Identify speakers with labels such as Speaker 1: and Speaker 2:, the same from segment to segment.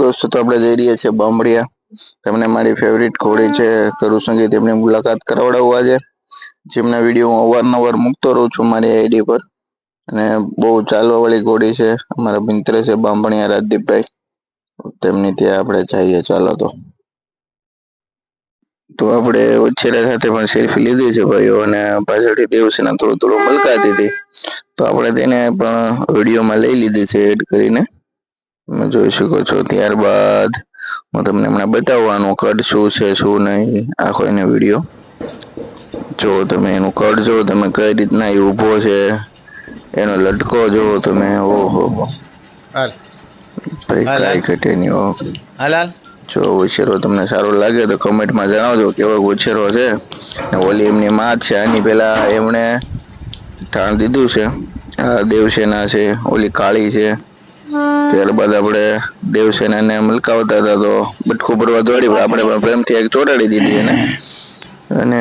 Speaker 1: દોસ્તો તો આપણે જઈ રહ્યા છીએ બામડિયા. તમને મારી ફેવરિટ ઘોડી છે કરું સંગીત એમની મુલાકાત કરાવડાવવા છે જેમના વીડિયો હું અવારનવાર મૂકતો રહું છું મારી આઈડી પર. અને બહુ ચાલવા વાળી ઘોડી છે અમારા મિત્ર છે બામણિયા રાજદીપભાઈ. તેમની ત્યાં આપણે જઈએ ચાલો તો. તો આપણે ઉછેરા સાથે પણ સેલ્ફી લીધી છે ભાઈઓ અને પાછળથી દેવસેના થોડું થોડું મલકાતી હતી તો આપણે તેને પણ વિડીયોમાં લઈ લીધી છે એડ કરીને. તમે જોઈ શકો છો ત્યારબાદ હું તમને હમણાં બતાવવાનું કડ શું છે શું નહીં આખો એને વીડિયો. જો તમે એનું કડ જો તમે કઈ રીતના એ ઊભો છે એનો લટકો જો તમે. ઓહો.
Speaker 2: હાલ.
Speaker 1: ભાઈ કાંઈ. ઘટે નહીં ઓ
Speaker 2: હાલ હાલ.
Speaker 1: જો ઉછેરો તમને સારો લાગે તો કમેન્ટમાં જણાવજો કેવો ઉછેરો છે. ને ઓલી એમની માં છે આની પેલા એમણે ઠાણ દીધું છે. આ દેવસેના છે ઓલી કાળી છે. ત્યારબાદ આપણે દેવસેનાને મલકાવતા હતા તો બટકું ભરવા દોડી આપણે પણ પ્રેમથી એક ચોટાડી દીધી એને. અને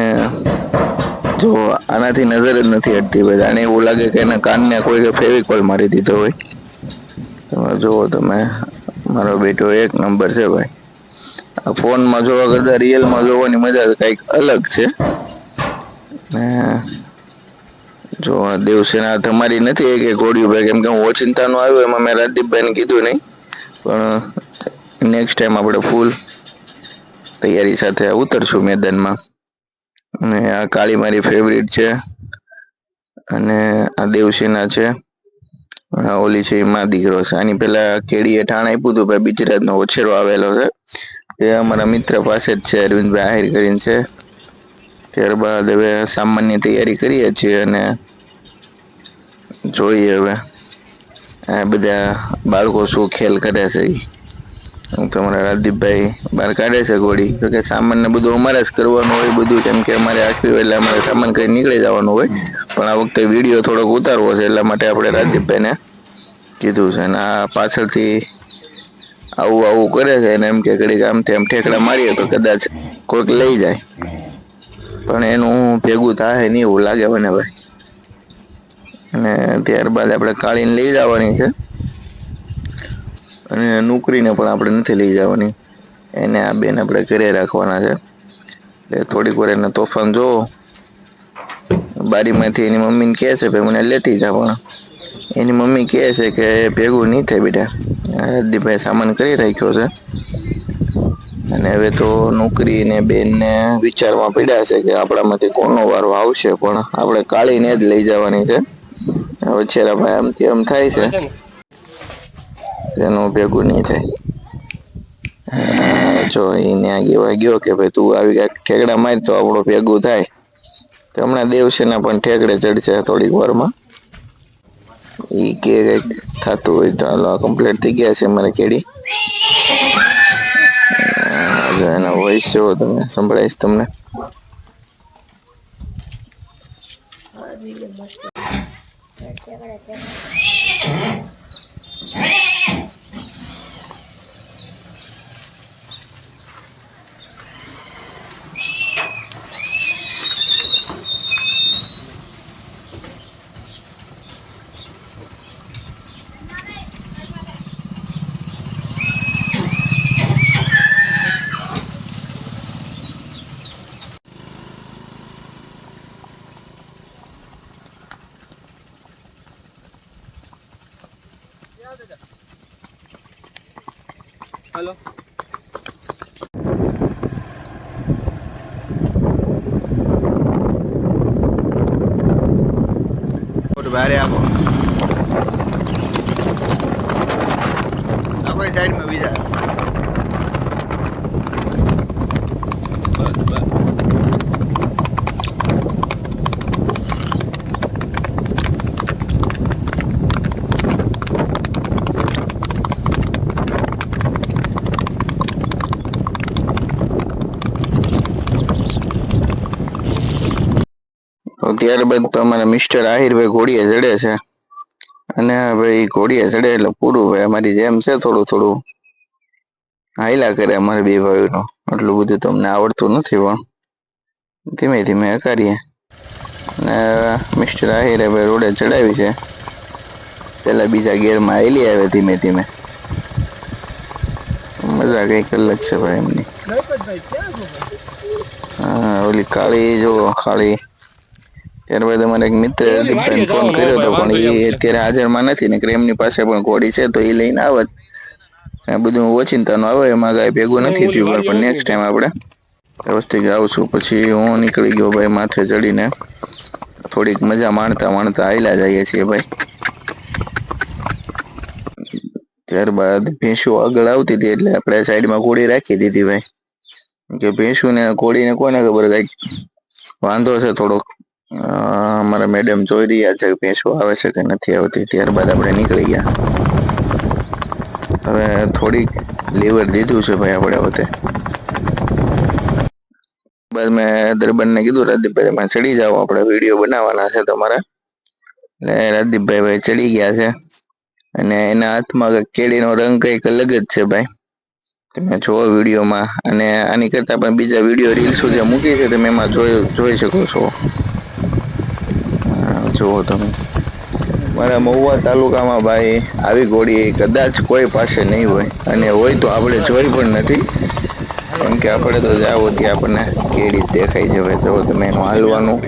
Speaker 1: જો આનાથી નજર જ નથી હટતી ભાઈ. આને એવું લાગે કે એના કાનને કોઈ ફેવિકોલ મારી દીધો હોય. તમે જુઓ તમે, મારો બેટો એક નંબર છે ભાઈ. આ ફોનમાં જોવા કરતાં રિયલમાં જોવાની મજા કંઈક અલગ છે. ને જો દેવસેના તમારી નથી એક કે ઘોડિયું ભાઈ કેમ કે હું ઓચિંતાનો આવ્યો, એમાં મેં રાજદીપભાઈને કીધું નહીં. પણ નેક્સ્ટ ટાઈમ આપણે ફૂલ તૈયારી સાથે ઉતરશું મેદાનમાં. અને આ કાળી મારી ફેવરિટ છે. અને આ દેવસેના છે. ઓલી છે એ દીકરો છે. આની પેલા કેડીએ ઠાણ આપ્યું હતું ભાઈ બીજરાતનો ઓછેરો આવેલો છે. એ અમારા મિત્ર પાસે જ છે, અરવિંદભાઈ આહિર કરીને છે. ત્યારબાદ હવે સામાન્ય તૈયારી કરીએ છીએ અને જોઈએ હવે. આ બધા બાળકો શું ખેલ કરે છે તમારા રાજદીપભાઈ બહાર કાઢે છે ઘોડી તો કે સામાન ને બધું અમારે જ કરવાનું હોય, બધું કેમ કે અમારે આખી એટલે અમારે સામાન કરી નીકળી જવાનું હોય. પણ આ વખતે વીડિયો થોડોક ઉતારવો છે, એટલા માટે આપણે રાજદીપભાઈને કીધું છે. અને આ પાછળથી આવું આવું કરે છે અને એમ કે ઘડીક આમ ઠેકડા મારીએ તો કદાચ કોઈક લઈ જાય. પણ એનું ભેગું થાય નહીં એવું લાગે મને ભાઈ. અને ત્યારબાદ આપણે કાળીને લઈ જવાની છે. અને નોકરીને પણ આપણે નથી લઈ જવાની. એને આ બેન આપણે ઘરે રાખવાના છે. એટલે થોડીક વાર એને તોફાન જોવો. બારીમાંથી એની મમ્મીને કહે છે, ભાઈ, મને લેતી જા, પણ. એની મમ્મી કહે છે કે, ભેગું નહીં થાય બેટા. રાજદીપભાઈ સામાન કરી રાખ્યો છે. અને હવે તો નોકરી ને બેનને વિચારમાં પડ્યા છે કે આપણામાંથી કોનો વારો આવશે, પણ આપણે કાળીને જ લઈ જવાની છે. હવે છેરાભાઈ આમથી આમ થાય છે. એનું ભેગું નહીં થાય. જો એ આગેવા ગયો કે ભાઈ તું આવી કાંઈક ઠેકડા માર તો આપણો ભેગું થાય. તો હમણાં દેવસેના પણ ઠેકડે ચડશે થોડીક વારમાં. એ કે કંઈક થતું હોય તો હાલો આ કમ્પ્લીટ થઈ ગયા છે મારે કેડી. જો એનો વોઇસ જોવો તમે સંભળાઈશ તમને.
Speaker 3: 接过来接。
Speaker 2: 过来 થોડું બારે આપો આપણી સાઈડમાં બીજા
Speaker 1: ત્યારબાદ તો અમારા મિસ્ટર આહિરભાઈ ઘોડીએ ચડે છે. અને ભાઈ ઘોડીએ ચડે એટલે પૂરું ભાઈ અમારી જેમ છે થોડું થોડું હાઈલા કરે અમારે બે ભાઈનું એટલું બધું તમને આવડતું નથી પણ ધીમે ધીમે કરીએ અને મિસ્ટર આહિરે ભાઈ રોડે ચડાવી છે. પેલા બીજા ગેરમાં આવેલી આવે ધીમે ધીમે. મજા કંઈક અલગ છે ભાઈ એમની. હા ઓલી કાળી જો કાળી. ત્યારબાદ અમારે એક મિત્ર દીપભાઈ ફોન કર્યો હતો પણ એ અત્યારે હાજરમાં નથી ને એમની પાસે પણ ઘોડી છે તો એ લઈને આવત આ બધું ઓચિંતાનું આવે એમાં કાંઈ ભેગું નથી થયું પણ નેક્સ્ટ ટાઈમ આપણે વ્યવસ્થિત આવશું પછી હું નીકળી ગયો ભાઈ માથે ચડીને. થોડીક મજા માણતા માણતા આયલા જઈએ છીએ ભાઈ. ત્યારબાદ ભેંસુ આગળ આવતી હતી એટલે આપણે સાઈડમાં ઘોડી રાખી દીધી ભાઈ. કે ભેંસુ ને ઘોડીને કોને ખબર કંઈક વાંધો છે થોડોક? અમારા મેડમ જોઈ રહ્યા છે કે ભેંસું આવે છે કે નથી આવતી. ત્યારબાદ આપણે નીકળી ગયા. હવે થોડીક લીવર દીધું છે ભાઈ આપણે વખતે. બાદ મેં દરબારને કીધું, રાજદીપભાઈ, તમે ચડી જાઓ. આપણે વીડિયો બનાવવાના છે તમારા. એટલે રાજદીપભાઈ ભાઈ ચડી ગયા છે. અને એના હાથમાં કેળીનો રંગ કંઈક અલગ જ છે ભાઈ. તમે જુઓ વિડીયોમાં અને આની કરતાં પણ બીજા વીડિયો રીલ્સો જે મૂકી છે. તમે એમાં જોઈ જોઈ શકો છો. જુઓ તમે. મારા મહુવા તાલુકામાં ભાઈ આવી ઘોડી કદાચ કોઈ પાસે નહીં હોય. અને હોય તો આપણે જોઈ પણ નથી. કેમ કે આપણે તો જાઓ ત્યાં આપણને કેડી દેખાય છે ભાઈ. જો તમે એનું હાલવાનું.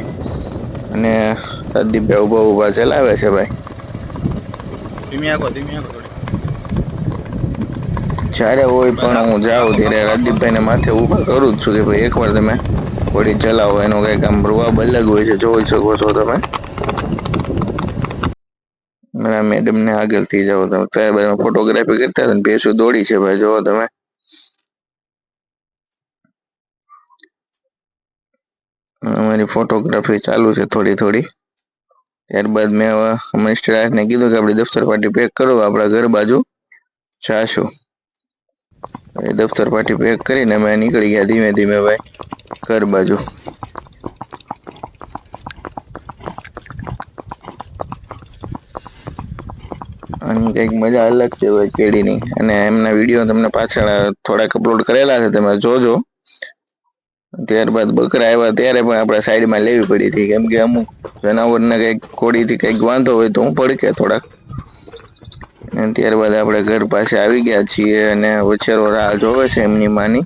Speaker 1: અને રાજદીપભાઈ ઊભા ઊભા ચલાવે છે ભાઈ. જ્યારે હોય પણ હું જાઉં ત્યારે રાજદીપભાઈને માથે ઊભા કરું જ છું કે ભાઈ એકવાર તમે ઘોડી ચલાવો. એનું કંઈક આમ રૂવા અલગ હોય છે. જોઈ શકો છો તમે. મારા મેડમને આગળથી જાઓ તમે. ત્યારબાદ ફોટોગ્રાફી કરતા હતા ને, ભેંસું દોડી છે ભાઈ, જોવો તમે. અમારી ફોટોગ્રાફી ચાલુ છે થોડી થોડી. ત્યારબાદ મેં હવે મિસ્ટર આર્ટને કીધું કે આપણી દફતર પાર્ટી પેક કરો, આપણા ઘર બાજુ જાશું. દફતર પાટી પેક કરીને અમે નીકળી ગયા ધીમે ધીમે ભાઈ, ઘર બાજુ. આની કંઈક મજા અલગ છે ભાઈ કેળીની અને એમના વીડિયો તમને પાછળ થોડાક અપલોડ કરેલા છે, તમે જોજો. ત્યારબાદ બકરા આવ્યા ત્યારે પણ આપણે સાઈડમાં લેવી પડી હતી. કેમ કે અમુક જનાવરને કંઈક કોડીથી કંઈક વાંધો હોય તો હું પડકે થોડાક. અને ત્યારબાદ આપણે ઘર પાસે આવી ગયા છીએ અને ઉછેરો રાહ જોવે છે એમની માની.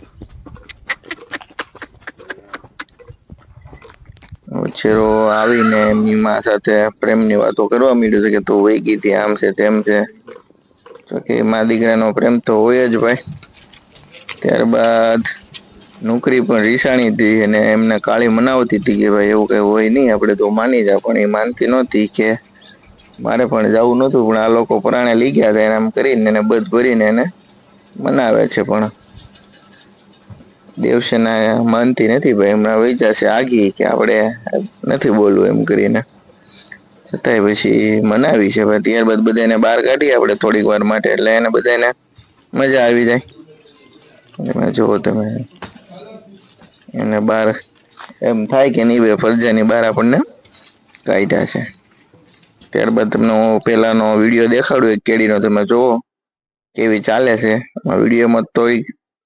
Speaker 1: ઉછેરો આવીને એમની માં સાથે પ્રેમની વાતો કરવા માંડ્યો છે કે તું વહી ગઈ હતી, આમ છે તેમ છે. તો કે મા દીકરાનો પ્રેમ તો હોય જ ભાઈ. ત્યારબાદ નોકરી પણ રીસાણી હતી અને એમને કાળી મનાવતી હતી કે ભાઈ એવું કંઈ હોય નહીં, આપણે તો માની જા, પણ એ માનતી નહોતી કે મારે પણ જવું નહોતું, પણ આ લોકો પરાણે લઈ ગયા હતા, એને આમ કરીને એને બધ ભરીને એને મનાવે છે પણ દેવસેના માનતી નથી, ભાઈ. હમણાં વૈચા છે આગી કે આપણે નથી બોલવું એમ કરીને. છતાંય પછી મનાવી છે ભાઈ ત્યારબાદ બધાને બહાર કાઢીએ આપણે થોડીક વાર માટે. એટલે એને બધાને મજા આવી જાય. તમે જુઓ તમે, એને બહાર એમ થાય કે નહીં ભાઈ ફરજાની બહાર આપણને કાઢ્યા છે. ત્યારબાદ તમને હું પહેલાનો વીડિયો દેખાડું, એક કેડીનો તમે જુઓ કેવી ચાલે છે. વિડીયોમાં તો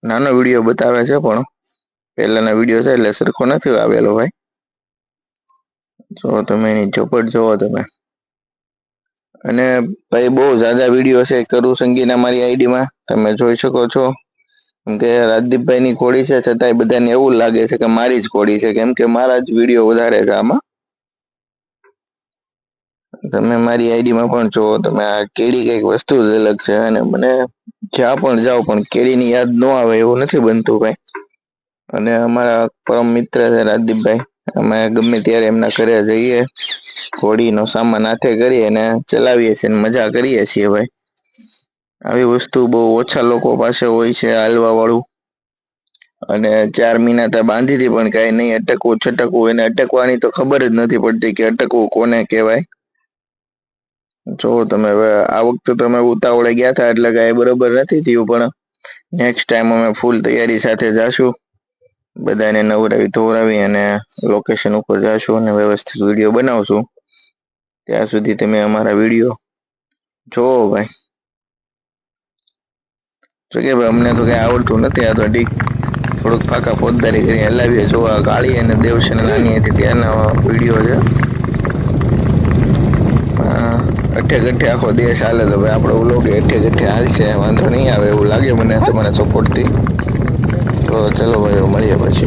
Speaker 1: નાનો વીડિયો બતાવે છે પણ પહેલાના વીડિયો છે એટલે સરખો નથી આવેલો ભાઈ. જો તમે એની ઝપટ જોવો તમે. અને ભાઈ બહુ ઝાઝા વીડિયો છે કરું સંગીના મારી આઈડીમાં. તમે જોઈ શકો છો. કેમ કે રાજદીપભાઈની કોડી છે, છતાંય બધાને એવું લાગે છે કે મારી જ કોડી છે. કેમ કે મારા જ વીડિયો વધારે છે આમાં. તમે મારી આઈડીમાં પણ જો તમે આ કેડી કંઈક વસ્તુ જ અલગ છે અને મને જ્યાં પણ જાઓ પણ કેડીની યાદ ન આવે એવું નથી બનતું ભાઈ અને અમારા પરમ મિત્ર છે રાજદીપભાઈ, અમે ગમે ત્યારે એમના ઘરે જઈએ ઘોડીનો સામાન હાથે કરીએ અને ચલાવીએ છીએ અને મજા કરીએ છીએ ભાઈ. આવી વસ્તુ બહુ ઓછા લોકો પાસે હોય છે હાલવા વાળું અને ચાર મહિના ત્યાં બાંધી પણ કઈ નહીં, અટકવું છટકવું, એને અટકવાની તો ખબર જ નથી પડતી કે અટકવું કોને કહેવાય. જો તમે હવે આ વખતે તમે ઉતાવળે ગયા હતા, એટલે કઈ બરોબર નથી થયું, પણ નેક્સ્ટ ટાઈમ અમે ફૂલ તૈયારી સાથે જાશું. બધાને નવરાવી ધોરાવી અને લોકેશન ઉપર જાશું અને વ્યવસ્થિત વીડિયો બનાવશું. ત્યાં સુધી તમે અમારા વીડિયો જોવો ભાઈ. જો કે ભાઈ, અમને તો કઈ આવડતું નથી, આ તો ડીક થોડુંક પાકા ફોજદારી કરી હલાવીએ, જોવા કાળી અને દેવસેના નાની હતી ત્યારના વીડિયો છે આ હેઠે ગઠે આખો દેશ હાલે તો ભાઈ આપણો વ્લોગ હેઠે ગઠે હાલશે, વાંધો નહીં આવે એવું લાગે મને તમારા સપોર્ટથી તો ચલો ભાઈ, મળીએ પછી.